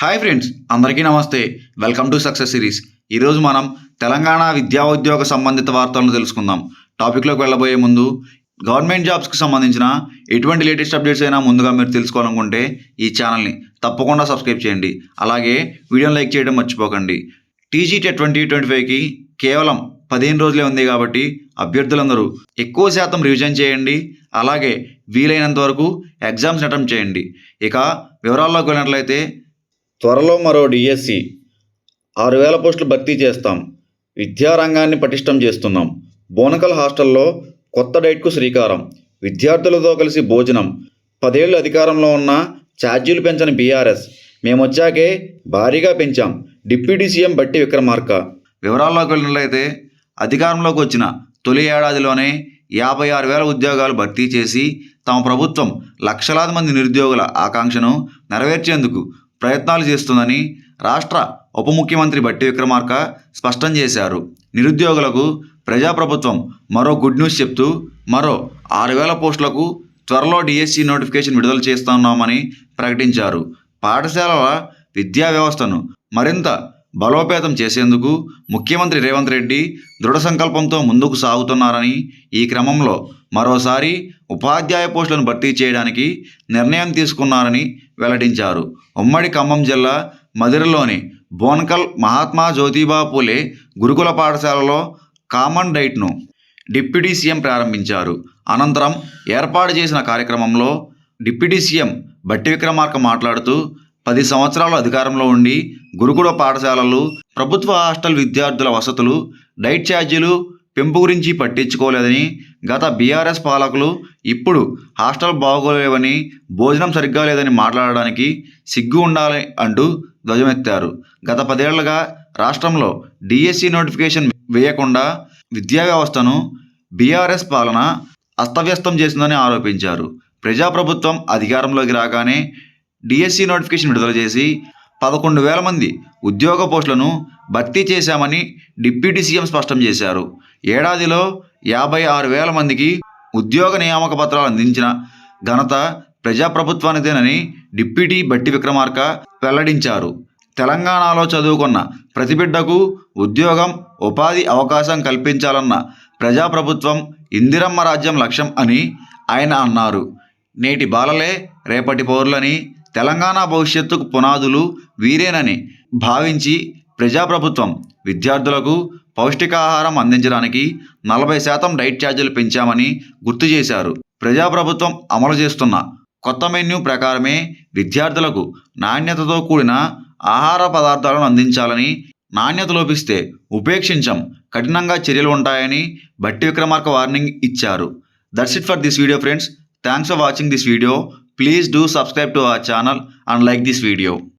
Hi friends అందరికీ నమస్తే. Welcome to success series. ఈరోజు మనం తెలంగాణ విద్యా ఉద్యోగ సంబంధిత వార్తలను తెలుసుకుందాం. టాపిక్లోకి వెళ్ళబోయే ముందు గవర్నమెంట్ జాబ్స్కి సంబంధించిన ఎటువంటి లేటెస్ట్ అప్డేట్స్ అయినా ముందుగా మీరు తెలుసుకోవాలనుకుంటే ఈ ఛానల్ని తప్పకుండా సబ్స్క్రైబ్ చేయండి. అలాగే వీడియోని లైక్ చేయడం మర్చిపోకండి. టీజీటీ ట్వంటీ ట్వంటీ ఫైవ్కి కేవలం పదిహేను రోజులే ఉంది కాబట్టి అభ్యర్థులందరూ ఎక్కువ శాతం రివిజన్ చేయండి. అలాగే వీలైనంత వరకు ఎగ్జామ్స్ అటెంప్ట్ చేయండి. ఇక వివరాల్లోకి వెళ్ళినట్లయితే త్వరలో మరో డిఎస్సి ఆరు వేల పోస్టులు భర్తీ చేస్తాం. విద్యారంగాన్ని పటిష్టం చేస్తున్నాం. బోనకల్ హాస్టల్లో కొత్త డైట్కు శ్రీకారం. విద్యార్థులతో కలిసి భోజనం. పదేళ్ళు అధికారంలో ఉన్న ఛార్జీలు పెంచని బీఆర్ఎస్. మేమొచ్చాకే భారీగా పెంచాం. డిప్యూటీ సీఎం బట్టి విక్రమార్క. వివరాల్లోకి వెళ్ళినట్లయితే అధికారంలోకి వచ్చిన తొలి ఏడాదిలోనే యాభై ఆరు వేల ఉద్యోగాలు భర్తీ చేసి తమ ప్రభుత్వం లక్షలాది మంది నిరుద్యోగుల ఆకాంక్షను నెరవేర్చేందుకు ప్రయత్నాలు చేస్తుందని రాష్ట్ర ఉప ముఖ్యమంత్రి బట్టి విక్రమార్క స్పష్టం చేశారు. నిరుద్యోగులకు ప్రజాప్రభుత్వం మరో గుడ్ న్యూస్ చెప్తూ మరో ఆరు వేల పోస్టులకు త్వరలో డిఎస్సి నోటిఫికేషన్ విడుదల చేస్తున్నామని ప్రకటించారు. పాఠశాలల విద్యా వ్యవస్థను మరింత బలోపేతం చేసేందుకు ముఖ్యమంత్రి రేవంత్ రెడ్డి దృఢ సంకల్పంతో ముందుకు సాగుతున్నారని ఈ క్రమంలో మరోసారి ఉపాధ్యాయ పోస్టులను భర్తీ చేయడానికి నిర్ణయం తీసుకున్నారని వెల్లడించారు. ఉమ్మడి ఖమ్మం జిల్లా మదిరలోని బోన్కల్ మహాత్మా జ్యోతిబా పూలే గురుకుల పాఠశాలలో కామన్ డైట్ను డిప్యూటీ సీఎం ప్రారంభించారు. అనంతరం ఏర్పాటు చేసిన కార్యక్రమంలో డిప్యూటీ సీఎం బట్టి విక్రమార్క మాట్లాడుతూ పది సంవత్సరాలు అధికారంలో ఉండి గురుకుల పాఠశాలలు ప్రభుత్వ హాస్టల్ విద్యార్థుల వసతులు డైట్ ఛార్జీలు పెంపు గురించి పట్టించుకోలేదని గత బీఆర్ఎస్ పాలకులు ఇప్పుడు హాస్టల్ బాగోలేవని భోజనం సరిగ్గా లేదని మాట్లాడడానికి సిగ్గు ఉండాలి అంటూ ధ్వజమెత్తారు. గత పదేళ్ళుగా రాష్ట్రంలో డిఎస్సి నోటిఫికేషన్ వేయకుండా విద్యా వ్యవస్థను బీఆర్ఎస్ పాలన అస్తవ్యస్తం చేసిందని ఆరోపించారు. ప్రజాప్రభుత్వం అధికారంలోకి రాగానే డిఎస్సి నోటిఫికేషన్ విడుదల చేసి పదకొండు వేల మంది ఉద్యోగ పోస్టులను భర్తీ చేశామని డిప్యూటీ సీఎం స్పష్టం చేశారు. ఏడాదిలో యాభై ఆరు వేల మందికి ఉద్యోగ నియామక పత్రాలు అందించిన ఘనత ప్రజాప్రభుత్వానిదేనని డిప్యూటీ బట్టి విక్రమార్క వెల్లడించారు. తెలంగాణలో చదువుకున్న ప్రతి బిడ్డకు ఉద్యోగం ఉపాధి అవకాశం కల్పించాలన్న ప్రజాప్రభుత్వం ఇందిరమ్మ రాజ్యం లక్ష్యం అని ఆయన అన్నారు. నేటి బాలలే రేపటి పౌరులని తెలంగాణ భవిష్యత్తుకు పునాదులు వీరేనని భావించి ప్రజాప్రభుత్వం విద్యార్థులకు పౌష్టికాహారం అందించడానికి నలభై శాతం డైట్ ఛార్జీలు పెంచామని గుర్తు చేశారు. ప్రజాప్రభుత్వం అమలు చేస్తున్న కొత్త మెన్యూ ప్రకారమే విద్యార్థులకు నాణ్యతతో కూడిన ఆహార పదార్థాలను అందించాలని నాణ్యత లోపిస్తే ఉపేక్షించం కఠినంగా చర్యలు ఉంటాయని బట్టి విక్రమార్క వార్నింగ్ ఇచ్చారు. That's it for this video friends. Thanks for watching this video. Please do subscribe to our channel and like this video.